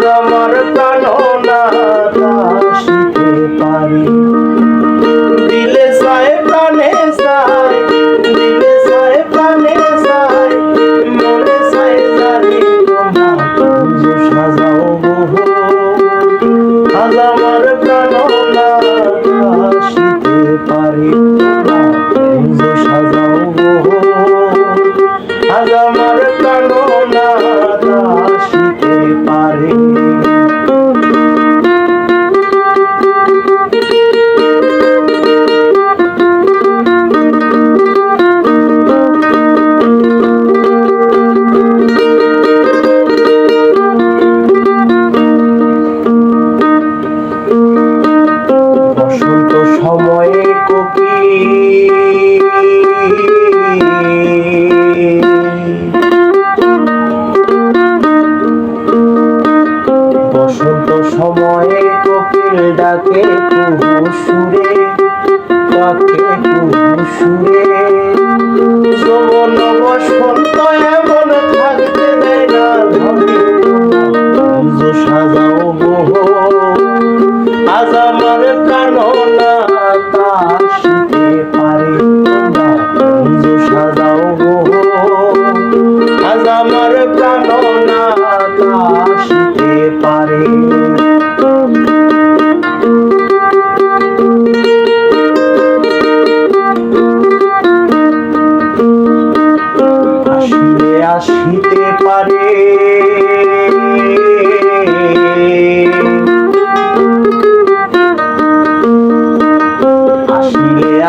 আজ আমার কাননা শিখে পারি দিলে সায় প্রাণে সায় দিলে সায় প্রাণে সায় মনে সায় জানি তোমার সাজাও বহু আজ আমার কাননা শিখে পারি Hare Krishna. ডাকে সুরে ডাকে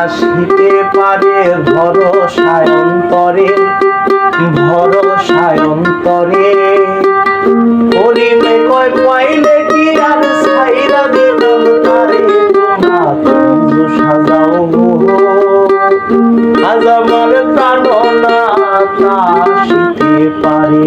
আসিতে পারে ভরসায়ন্তরে ভরসায়ন্তরে করিলে কয়, পাইলে কি আর ছাইরা দিলাম তারে তোমা সাজাও আজ আমার প্রাণ আসিতে পারে।